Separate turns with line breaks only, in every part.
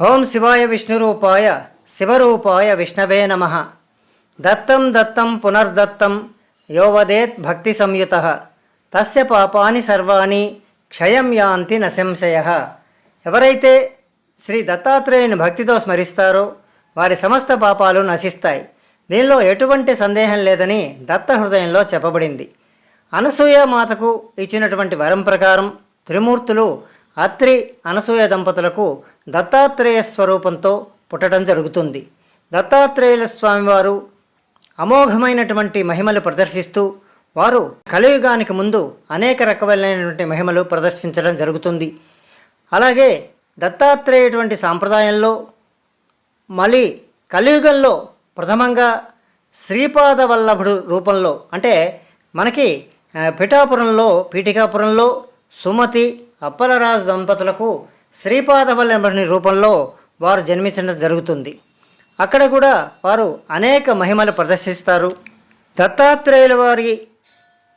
ఓం శివాయ విష్ణురూపాయ శివరూపాయ విష్ణవే నమ. దత్తం దత్తం పునర్దత్తం యోవదేత్ భక్తి సంయుత తస్య పాపాని సర్వాణి క్షయం యాంతి నశంశయ. ఎవరైతే శ్రీ దత్తాత్రేయుని భక్తితో స్మరిస్తారో వారి సమస్త పాపాలు నశిస్తాయి. దీనిలో ఎటువంటి సందేహం లేదని దత్త హృదయంలో చెప్పబడింది. అనసూయ మాతకు ఇచ్చినటువంటి వరం ప్రకారం త్రిమూర్తులు అత్రి అనసూయ దంపతులకు దత్తాత్రేయ స్వరూపంతో పుట్టడం జరుగుతుంది. దత్తాత్రేయుల స్వామివారు అమోఘమైనటువంటి మహిమలు ప్రదర్శిస్తూ వారు కలియుగానికి ముందు అనేక రకమైనటువంటి మహిమలు ప్రదర్శించడం జరుగుతుంది. అలాగే దత్తాత్రేయటువంటి సాంప్రదాయంలో మళ్ళీ కలియుగంలో ప్రథమంగా శ్రీపాద వల్లభుడు రూపంలో అంటే మనకి పిఠాపురంలో పీఠికాపురంలో సుమతి అప్పలరాజు దంపతులకు శ్రీపాదవల్లభుని రూపంలో వారు జన్మించడం జరుగుతుంది. అక్కడ కూడా వారు అనేక మహిమలు ప్రదర్శిస్తారు. దత్తాత్రేయుల వారి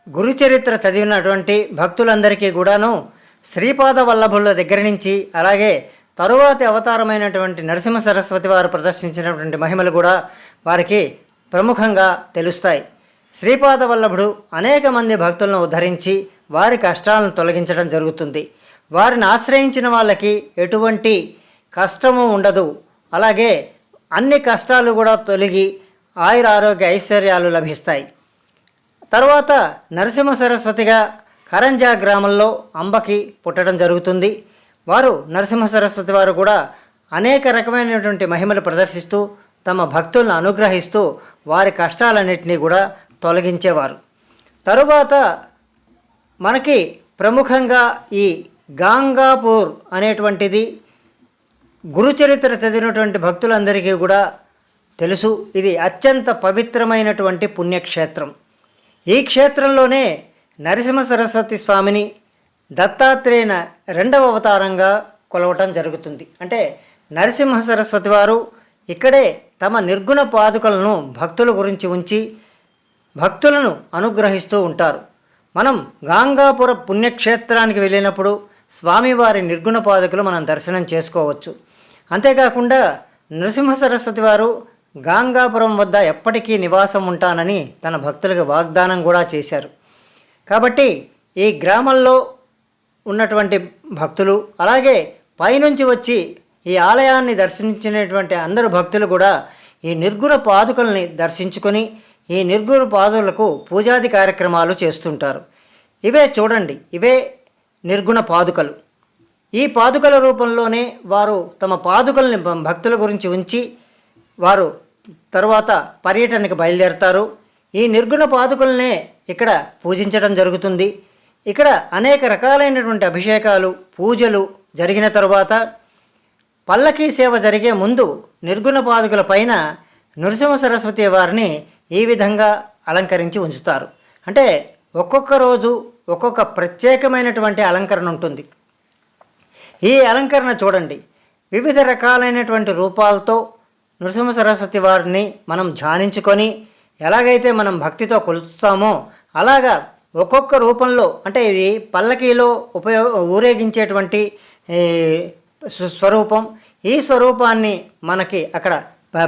గురుచరిత్ర చదివినటువంటి భక్తులందరికీ కూడాను శ్రీపాద వల్లభుల దగ్గర నుంచి అలాగే తరువాతి అవతారమైనటువంటి నరసింహ సరస్వతి వారు ప్రదర్శించినటువంటి మహిమలు కూడా వారికి ప్రముఖంగా తెలుస్తాయి. శ్రీపాద వల్లభుడు అనేక మంది భక్తులను ఉద్ధరించి వారి కష్టాలను తొలగించడం జరుగుతుంది. వారిని ఆశ్రయించిన వాళ్ళకి ఎటువంటి కష్టము ఉండదు. అలాగే అన్ని కష్టాలు కూడా తొలగి ఆయుర ఆరోగ్య ఐశ్వర్యాలు లభిస్తాయి. తర్వాత నరసింహ సరస్వతిగా కరంజా గ్రామంలో అంబకి పుట్టడం జరుగుతుంది. వారు నరసింహ సరస్వతి వారు కూడా అనేక రకమైనటువంటి మహిమలు ప్రదర్శిస్తూ తమ భక్తులను అనుగ్రహిస్తూ వారి కష్టాలన్నింటినీ కూడా తొలగించేవారు. తరువాత మనకి ప్రముఖంగా ఈ గాంగాపూర్ అనేటువంటిది గురుచరిత్ర చదివినటువంటి భక్తులందరికీ కూడా తెలుసు. ఇది అత్యంత పవిత్రమైనటువంటి పుణ్యక్షేత్రం. ఈ క్షేత్రంలోనే నరసింహ సరస్వతి స్వామిని దత్తాత్రేయున రెండవ అవతారంగా కొలవటం జరుగుతుంది. అంటే నరసింహ సరస్వతి వారు ఇక్కడే తమ నిర్గుణ పాదుకలను భక్తుల గురించి ఉంచి భక్తులను అనుగ్రహిస్తూ ఉంటారు. మనం గాంగాపుర పుణ్యక్షేత్రానికి వెళ్ళినప్పుడు స్వామివారి నిర్గుణ పాదకులు మనం దర్శనం చేసుకోవచ్చు. అంతేకాకుండా నరసింహ సరస్వతి వారు గాంగాపురం వద్ద ఎప్పటికీ నివాసం ఉంటానని తన భక్తులకు వాగ్దానం కూడా చేశారు. కాబట్టి ఈ గ్రామంలో ఉన్నటువంటి భక్తులు అలాగే పైనుంచి వచ్చి ఈ ఆలయాన్ని దర్శించినటువంటి అందరు భక్తులు కూడా ఈ నిర్గుణ పాదుకల్ని దర్శించుకొని ఈ నిర్గుణ పాదులకు పూజాది కార్యక్రమాలు చేస్తుంటారు. ఇవే చూడండి ఇవే నిర్గుణ పాదుకలు. ఈ పాదుకల రూపంలోనే వారు తమ పాదుకల్ని భక్తుల గురించి ఉంచి వారు తరువాత పర్యటనకు బయలుదేరుతారు. ఈ నిర్గుణ పాదుకలనే ఇక్కడ పూజించడం జరుగుతుంది. ఇక్కడ అనేక రకాలైనటువంటి అభిషేకాలు పూజలు జరిగిన తరువాత పల్లకీ సేవ జరిగే ముందు నిర్గుణ పాదుకల పైన నృసింహ సరస్వతి వారిని ఈ విధంగా అలంకరించి ఉంచుతారు. అంటే ఒక్కొక్క రోజు ఒక్కొక్క ప్రత్యేకమైనటువంటి అలంకరణ ఉంటుంది. ఈ అలంకరణ చూడండి. వివిధ రకాలైనటువంటి రూపాలతో నృసింహ సరస్వతి వారిని మనం ధ్యానించుకొని ఎలాగైతే మనం భక్తితో కొలుస్తామో అలాగా ఒక్కొక్క రూపంలో అంటే ఇది పల్లకీలో ఉపయోగ ఊరేగించేటువంటి స్వరూపం. ఈ స్వరూపాన్ని మనకి అక్కడ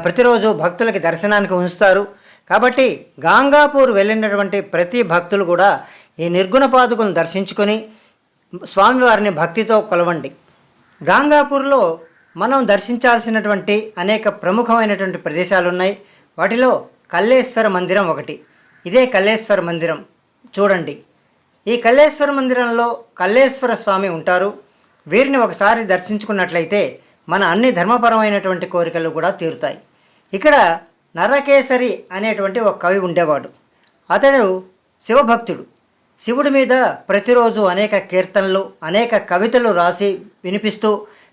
ప్రతిరోజు భక్తులకి దర్శనానికి ఉంచుతారు. కాబట్టి గాంగాపూర్ వెళ్ళినటువంటి ప్రతి భక్తులు కూడా ఈ నిర్గుణ పాదుకులను దర్శించుకొని స్వామివారిని భక్తితో కొలవండి. గాంగాపూర్లో మనం దర్శించాల్సినటువంటి అనేక ప్రముఖమైనటువంటి ప్రదేశాలు ఉన్నాయి వాటిలో కల్లేశ్వర మందిరం ఒకటి. ఇదే కల్లేశ్వర మందిరం. చూడండి. ఈ కల్లేశ్వర మందిరంలో కల్లేశ్వర స్వామి ఉంటారు. వీరిని ఒకసారి దర్శించుకున్నట్లయితే మన అన్ని ధర్మపరమైనటువంటి కోరికలు కూడా తీరుతాయి. ఇక్కడ నరకేసరి అనేటువంటి ఒక కవి ఉండేవాడు. అతడు శివభక్తుడు. శివుడి మీద ప్రతిరోజు అనేక కీర్తనలు అనేక కవితలు రాసి వినిపిస్తూ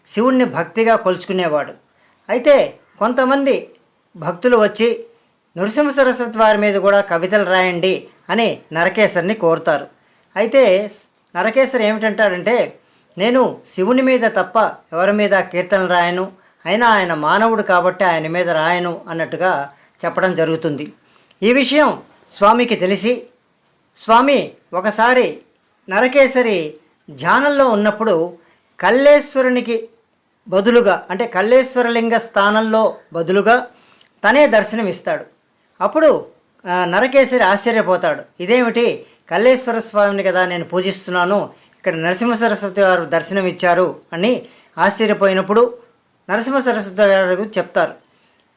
శివుణ్ణి భక్తిగా కొలుచుకునేవాడు. అయితే కొంతమంది భక్తులు వచ్చి నృసింహ సరస్వతి వారి మీద కూడా కవితలు రాయండి అని నరకేశ్వరిని కోరుతారు. అయితే నరకేశ్వరి ఏమిటంటాడంటే నేను శివుని మీద తప్ప ఎవరి మీద కీర్తనలు రాయను అయినా ఆయన మానవుడు కాబట్టి ఆయన మీద రాయను అన్నట్టుగా చెప్పడం జరుగుతుంది. ఈ విషయం స్వామికి తెలిసి స్వామి ఒకసారి నరకేసరి ధ్యానంలో ఉన్నప్పుడు కల్లేశ్వరునికి బదులుగా అంటే కల్లేశ్వరలింగ స్థానంలో బదులుగా తనే దర్శనమిస్తాడు. అప్పుడు నరకేశరి నరకేసరి ఆశ్చర్యపోతాడు. ఇదేమిటి? కల్లేశ్వర స్వామిని కదా నేను పూజిస్తున్నాను ఇక్కడ నరసింహ సరస్వతి వారు దర్శనమిచ్చారు అని ఆశ్చర్యపోయినప్పుడు నరసింహ సరస్వతి గారు చెప్తారు.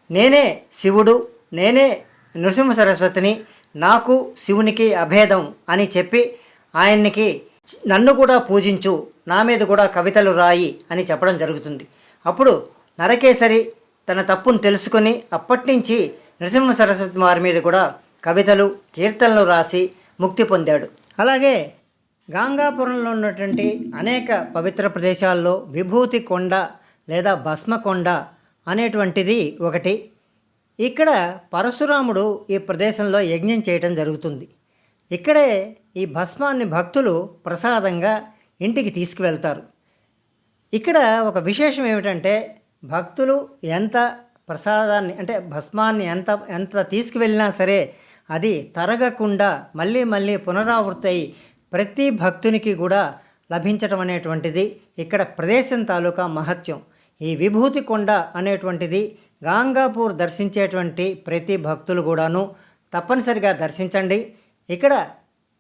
నేనే శివుడు నేనే నృసింహ సరస్వతిని నాకు శివునికి అభేదం అని చెప్పి ఆయన్నికి నన్ను కూడా పూజించు నా మీద కూడా కవితలు రాయి అని చెప్పడం జరుగుతుంది. అప్పుడు నరకేసరి తన తప్పును తెలుసుకొని అప్పటి నుంచి నృసింహ సరస్వతి వారి మీద కూడా కవితలు కీర్తనలు రాసి ముక్తి పొందాడు. అలాగే గాంగాపురంలో ఉన్నటువంటి అనేక పవిత్ర ప్రదేశాల్లో విభూతి కొండ లేదా భస్మ కొండ అనేటువంటిది ఒకటి. ఇక్కడ పరశురాముడు ఈ ప్రదేశంలో యజ్ఞం చేయటం జరుగుతుంది. ఇక్కడే ఈ భస్మాన్ని భక్తులు ప్రసాదంగా ఇంటికి తీసుకువెళ్తారు. ఇక్కడ ఒక విశేషం ఏమిటంటే భక్తులు ఎంత ప్రసాదాన్ని అంటే భస్మాన్ని ఎంత ఎంత తీసుకువెళ్ళినా సరే అది తరగకుండా మళ్ళీ మళ్ళీ పునరావృతి అయి ప్రతి భక్తునికి కూడా లభించటం అనేటువంటిది ఇక్కడ ప్రదేశం తాలూకా మహత్యం. ఈ విభూతి కొండ అనేటువంటిది గాంగాపూర్ దర్శించేటువంటి ప్రతి భక్తులు కూడాను తప్పనిసరిగా దర్శించండి. ఇక్కడ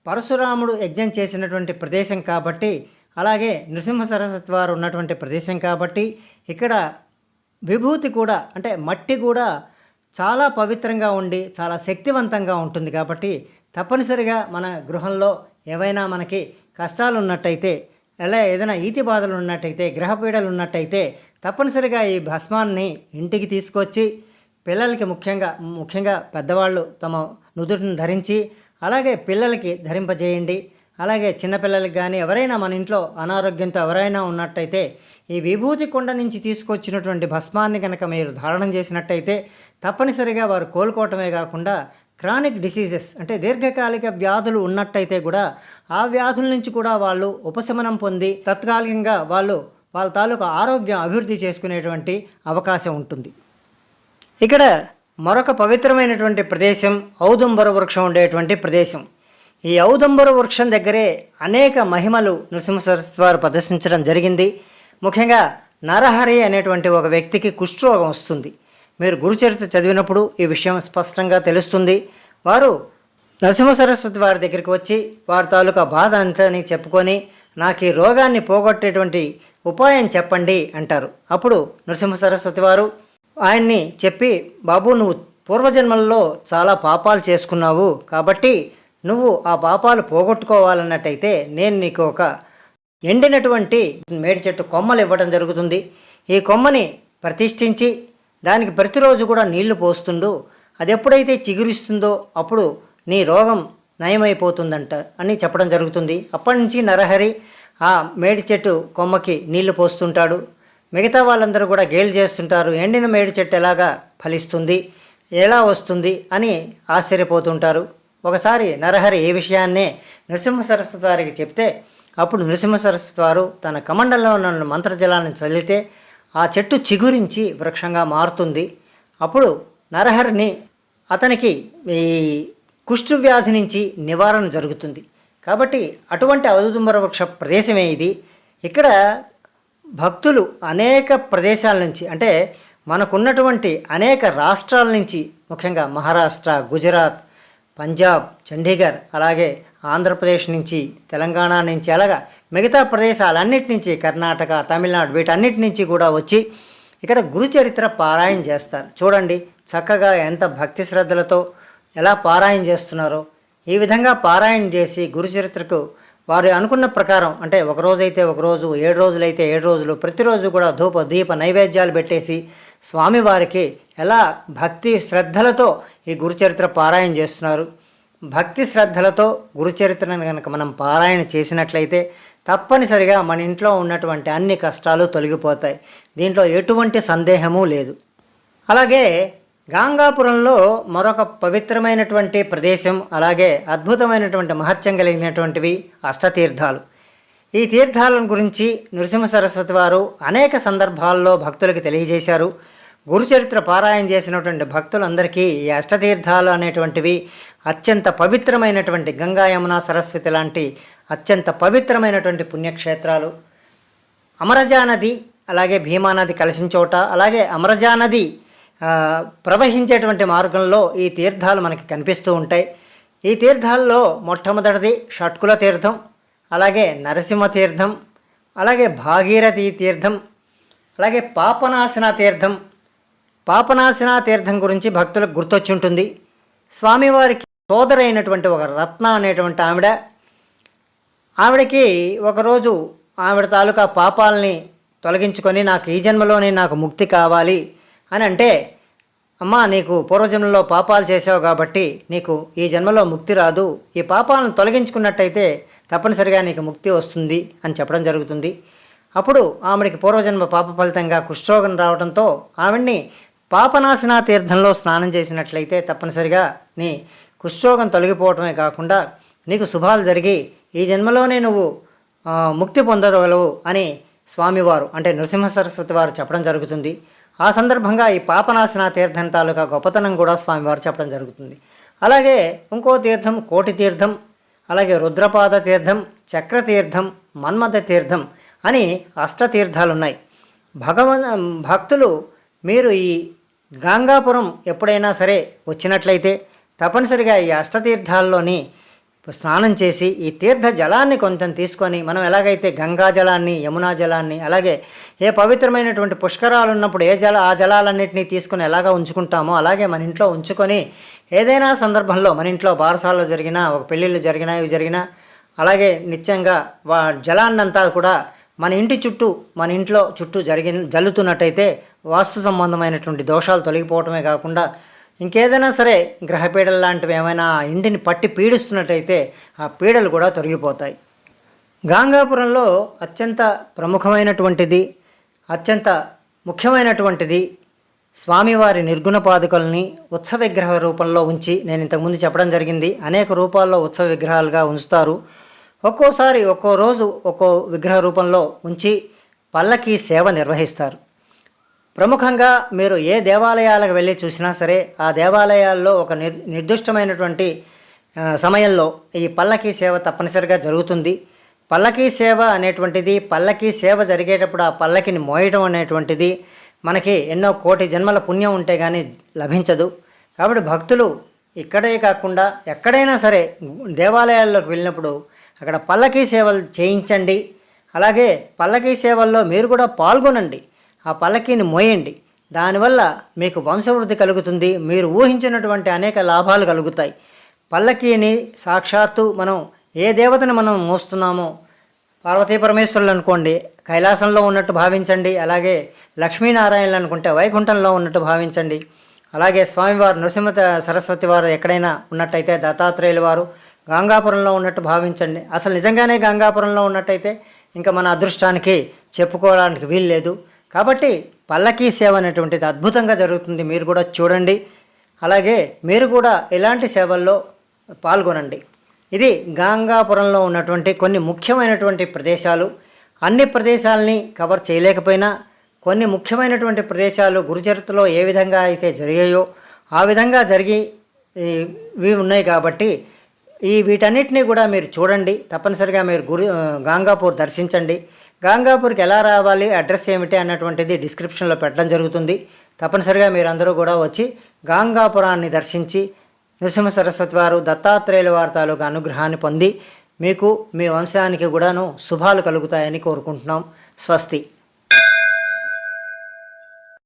పరశురాముడు యజ్ఞం చేసినటువంటి ప్రదేశం కాబట్టి అలాగే నృసింహ సరస్వతి వారు ఉన్నటువంటి ప్రదేశం కాబట్టి ఇక్కడ విభూతి కూడా అంటే మట్టి కూడా చాలా పవిత్రంగా ఉండి చాలా శక్తివంతంగా ఉంటుంది కాబట్టి తప్పనిసరిగా మన గృహంలో ఏవైనా మనకి కష్టాలు ఉన్నట్టయితే ఎలా ఏదైనా ఈతి బాధలు ఉన్నట్టయితే గ్రహపీడలు ఉన్నట్టయితే తప్పనిసరిగా ఈ భస్మాన్ని ఇంటికి తీసుకొచ్చి పిల్లలకి ముఖ్యంగా ముఖ్యంగా పెద్దవాళ్ళు తమ నుదుటిని ధరించి అలాగే పిల్లలకి ధరింపజేయండి. అలాగే చిన్నపిల్లలకి కానీ ఎవరైనా మన ఇంట్లో అనారోగ్యంతో ఎవరైనా ఉన్నట్టయితే ఈ విభూతి కొండ నుంచి తీసుకొచ్చినటువంటి భస్మాన్ని కనుక మీరు ధారణం చేసినట్టయితే తప్పనిసరిగా వారు కోలుకోవటమే కాకుండా క్రానిక్ డిసీజెస్ అంటే దీర్ఘకాలిక వ్యాధులు ఉన్నట్టయితే కూడా ఆ వ్యాధుల నుంచి కూడా వాళ్ళు ఉపశమనం పొంది తత్కాలికంగా వాళ్ళు వాళ్ళ తాలూకు ఆరోగ్యం అభివృద్ధి చేసుకునేటువంటి అవకాశం ఉంటుంది. ఇక్కడ మరొక పవిత్రమైనటువంటి ప్రదేశం ఔదుంబర వృక్షం ఉండేటువంటి ప్రదేశం. ఈ ఔదుంబర వృక్షం దగ్గరే అనేక మహిమలు నృసింహ సరస్వతి వారు ప్రదర్శించడం జరిగింది. ముఖ్యంగా నరహరి అనేటువంటి ఒక వ్యక్తికి కుష్ఠరోగం వస్తుంది. మీరు గురుచరిత్ర చదివినప్పుడు ఈ విషయం స్పష్టంగా తెలుస్తుంది. వారు నరసింహ సరస్వతి వారి దగ్గరికి వచ్చి వారి తాలూకా బాధ అంతా చెప్పుకొని నాకు ఈ రోగాన్ని పోగొట్టేటువంటి ఉపాయం చెప్పండి అంటారు. అప్పుడు నరసింహ సరస్వతి వారు ఆయన్ని చెప్పి బాబు నువ్వు పూర్వజన్మల్లో చాలా పాపాలు చేసుకున్నావు కాబట్టి నువ్వు ఆ పాపాలు పోగొట్టుకోవాలన్నట్టయితే నేను నీకు ఒక ఎండినటువంటి మేడి చెట్టు కొమ్మలు ఇవ్వడం జరుగుతుంది. ఈ కొమ్మని ప్రతిష్ఠించి దానికి ప్రతిరోజు కూడా నీళ్ళు పోస్తుండు. అది ఎప్పుడైతే చిగురిస్తుందో అప్పుడు నీ రోగం నయమైపోతుందంట అని చెప్పడం జరుగుతుంది. అప్పటి నుంచి నరహరి ఆ మేడి చెట్టు కొమ్మకి నీళ్ళు పోస్తుంటాడు. మిగతా వాళ్ళందరూ కూడా గేలు చేస్తుంటారు. ఎండిన మేడి చెట్టు ఎలాగా ఫలిస్తుంది? ఎలా వస్తుంది? అని ఆశ్చర్యపోతుంటారు. ఒకసారి నరహరి ఏ విషయాన్నే నృసింహ సరస్వతి వారికి చెప్తే అప్పుడు నృసింహ సరస్వతి వారు తన కమండలంలో ఉన్న మంత్రజలాన్ని చల్లితే ఆ చెట్టు చిగురించి వృక్షంగా మారుతుంది. అప్పుడు నరహరిని అతనికి ఈ కుష్ఠు వ్యాధి నుంచి నివారణ జరుగుతుంది. కాబట్టి అటువంటి అవధుమర వృక్ష ప్రదేశమే ఇది. ఇక్కడ భక్తులు అనేక ప్రదేశాల నుంచి అంటే మనకున్నటువంటి అనేక రాష్ట్రాల నుంచి ముఖ్యంగా మహారాష్ట్ర గుజరాత్ పంజాబ్ చండీగఢ్ అలాగే ఆంధ్రప్రదేశ్ నుంచి తెలంగాణ నుంచి అలాగా మిగతా ప్రదేశాలన్నిటి నుంచి కర్ణాటక తమిళనాడు వీటన్నిటి నుంచి కూడా వచ్చి ఇక్కడ గురుచరిత్ర పారాయణ చేస్తారు. చూడండి చక్కగా ఎంత భక్తి శ్రద్ధలతో ఎలా పారాయణ చేస్తున్నారో. ఈ విధంగా పారాయణ చేసి గురుచరిత్రకు వారు అనుకున్న ప్రకారం అంటే ఒకరోజైతే ఒకరోజు ఒక రోజు ఏడు రోజులైతే ఏడు రోజులు ప్రతిరోజు కూడా ధూప దీప నైవేద్యాలు పెట్టేసి స్వామివారికి ఎలా భక్తి శ్రద్ధలతో ఈ గురుచరిత్ర పారాయణ చేస్తున్నారు. భక్తి శ్రద్ధలతో గురుచరిత్రను కనుక మనం పారాయణ చేసినట్లయితే తప్పనిసరిగా మన ఇంట్లో ఉన్నటువంటి అన్ని కష్టాలు తొలగిపోతాయి. దీంట్లో ఎటువంటి సందేహము లేదు. అలాగే గాంగాపురంలో మరొక పవిత్రమైనటువంటి ప్రదేశం అలాగే అద్భుతమైనటువంటి మహత్యం కలిగినటువంటివి అష్టతీర్థాలు. ఈ తీర్థాలను గురించి నృసింహ సరస్వతి వారు అనేక సందర్భాల్లో భక్తులకు తెలియజేశారు. గురుచరిత్ర పారాయణ చేసినటువంటి భక్తులందరికీ ఈ అష్టతీర్థాలు అనేటువంటివి అత్యంత పవిత్రమైనటువంటి గంగా యమున సరస్వతి లాంటి అత్యంత పవిత్రమైనటువంటి పుణ్యక్షేత్రాలు. అమరజా నది అలాగే భీమానది కలిసిన చోట అలాగే అమరజా నది ప్రవహించేటువంటి మార్గంలో ఈ తీర్థాలు మనకి కనిపిస్తూ ఉంటాయి. ఈ తీర్థాల్లో మొట్టమొదటిది షట్కుల తీర్థం అలాగే నరసింహ తీర్థం అలాగే భాగీరథి తీర్థం అలాగే పాపనాశన తీర్థం. పాపనాశన తీర్థం గురించి భక్తులకు గుర్తొచ్చి ఉంటుంది స్వామివారికి సోదరైనటువంటి ఒక రత్న అనేటువంటి ఆవిడ ఆవిడకి ఒకరోజు ఆవిడ తాలూకా పాపాలని తొలగించుకొని నాకు ఈ జన్మలోనే నాకు ముక్తి కావాలి అని అంటే అమ్మా నీకు పూర్వజన్మలో పాపాలు చేసావు కాబట్టి నీకు ఈ జన్మలో ముక్తి రాదు. ఈ పాపాలను తొలగించుకున్నట్టయితే తప్పనిసరిగా నీకు ముక్తి వస్తుంది అని చెప్పడం జరుగుతుంది. అప్పుడు ఆమెడికి పూర్వజన్మ పాప ఫలితంగా కుష్ఠరోగం రావడంతో ఆవిడ్ని పాపనాశన తీర్థంలో స్నానం చేసినట్లయితే తప్పనిసరిగా నీ కుష్ఠరోగం తొలగిపోవటమే కాకుండా నీకు శుభాలు జరిగి ఈ జన్మలోనే నువ్వు ముక్తి పొందగలవు అని స్వామివారు అంటే నృసింహ సరస్వతి వారు చెప్పడం జరుగుతుంది. ఆ సందర్భంగా ఈ పాపనాశన తీర్థం తాలూకా గొప్పతనం కూడా స్వామివారు చెప్పడం జరుగుతుంది. అలాగే ఇంకో తీర్థం కోటి తీర్థం అలాగే రుద్రపాద తీర్థం చక్ర తీర్థం మన్మథ తీర్థం అని అష్టతీర్థాలు ఉన్నాయి భగవన్ భక్తులు మీరు ఈ గంగాపురం ఎప్పుడైనా సరే వచ్చినట్లయితే తప్పనిసరిగా ఈ అష్టతీర్థాల్లోని స్నానం చేసి ఈ తీర్థ జలాన్ని కొంచెం తీసుకొని మనం ఎలాగైతే గంగా జలాన్ని యమునా జలాన్ని అలాగే ఏ పవిత్రమైనటువంటి పుష్కరాలు ఉన్నప్పుడు ఏ జల ఆ జలాలన్నింటినీ తీసుకొని ఎలాగ ఉంచుకుంటామో అలాగే మన ఇంట్లో ఉంచుకొని ఏదైనా సందర్భంలో మన ఇంట్లో బారసాలలో జరిగినా ఒక పెళ్ళిళ్ళు జరిగినా ఇవి జరిగినా అలాగే నిత్యంగా వా జలాన్నంతా కూడా మన ఇంటి చుట్టూ మన ఇంట్లో చుట్టూ జరిగి జల్లుతున్నట్టయితే వాస్తు సంబంధమైనటువంటి దోషాలు తొలగిపోవటమే కాకుండా ఇంకేదైనా సరే గ్రహపీడలు లాంటివి ఏమైనా ఇంటిని పట్టి పీడిస్తున్నట్టయితే ఆ పీడలు కూడా తొలగిపోతాయి. గాంగాపురంలో అత్యంత ప్రముఖమైనటువంటిది అత్యంత ముఖ్యమైనటువంటిది స్వామివారి నిర్గుణ పాదుకల్ని ఉత్సవ విగ్రహ రూపంలో ఉంచి నేను ఇంతకుముందు చెప్పడం జరిగింది. అనేక రూపాల్లో ఉత్సవ విగ్రహాలుగా ఉంచుతారు. ఒక్కోసారి ఒక్కో రోజు ఒక్కో విగ్రహ రూపంలో ఉంచి పల్లకి సేవ నిర్వహిస్తారు. ప్రముఖంగా మీరు ఏ దేవాలయాలకు వెళ్ళి చూసినా సరే ఆ దేవాలయాల్లో ఒక నిర్ నిర్దిష్టమైనటువంటి సమయంలో ఈ పల్లకీ సేవ తప్పనిసరిగా జరుగుతుంది. పల్లకీ సేవ అనేటువంటిది పల్లకీ సేవ జరిగేటప్పుడు ఆ పల్లకిని మోయడం అనేటువంటిది మనకి ఎన్నో కోటి జన్మల పుణ్యం ఉంటే కానీ లభించదు. కాబట్టి భక్తులు ఇక్కడే కాకుండా ఎక్కడైనా సరే దేవాలయాల్లోకి వెళ్ళినప్పుడు అక్కడ పల్లకీ సేవలు చేయించండి. అలాగే పల్లకీ సేవల్లో మీరు కూడా పాల్గొనండి. ఆ పల్లకీని మోయండి. దానివల్ల మీకు వంశవృద్ధి కలుగుతుంది. మీరు ఊహించినటువంటి అనేక లాభాలు కలుగుతాయి. పల్లకీని సాక్షాత్తు మనం ఏ దేవతను మనం మోస్తున్నామో పార్వతీ పరమేశ్వరులు అనుకోండి కైలాసంలో ఉన్నట్టు భావించండి అలాగే లక్ష్మీనారాయణలు అనుకుంటే వైకుంఠంలో ఉన్నట్టు భావించండి అలాగే స్వామివారు నృసింహ సరస్వతి వారు ఎక్కడైనా ఉన్నట్టయితే దత్తాత్రేయుల వారు గంగాపురంలో ఉన్నట్టు భావించండి. అసలు నిజంగానే గంగాపురంలో ఉన్నట్టయితే ఇంకా మన అదృష్టానికి చెప్పుకోవడానికి వీలు లేదు కాబట్టి పల్లకీ సేవ అనేటువంటిది అద్భుతంగా జరుగుతుంది. మీరు కూడా చూడండి. అలాగే మీరు కూడా ఇలాంటి సేవల్లో పాల్గొనండి. ఇది గాంగాపురంలో ఉన్నటువంటి కొన్ని ముఖ్యమైనటువంటి ప్రదేశాలు. అన్ని ప్రదేశాలని కవర్ చేయలేకపోయినా కొన్ని ముఖ్యమైనటువంటి ప్రదేశాలు గురుచరిత్రలో ఏ విధంగా అయితే జరిగాయో ఆ విధంగా జరిగి ఇవి ఉన్నాయి కాబట్టి ఈ వీటన్నిటిని కూడా మీరు చూడండి. తప్పనిసరిగా మీరు గురు గంగాపూర్ గాంగాపూర్ దర్శించండి. గంగాపూర్కి ఎలా రావాలి అడ్రస్ ఏమిటి అన్నటువంటిది డిస్క్రిప్షన్లో పెట్టడం జరుగుతుంది. తప్పనిసరిగా మీరు అందరూ కూడా వచ్చి గాంగాపురాన్ని దర్శించి నృసింహ సరస్వతి వారు దత్తాత్రేయుల వారి తాలూకు అనుగ్రహాన్ని పొంది మీకు మీ వంశానికి కూడాను శుభాలు కలుగుతాయని కోరుకుంటున్నాం. స్వస్తి.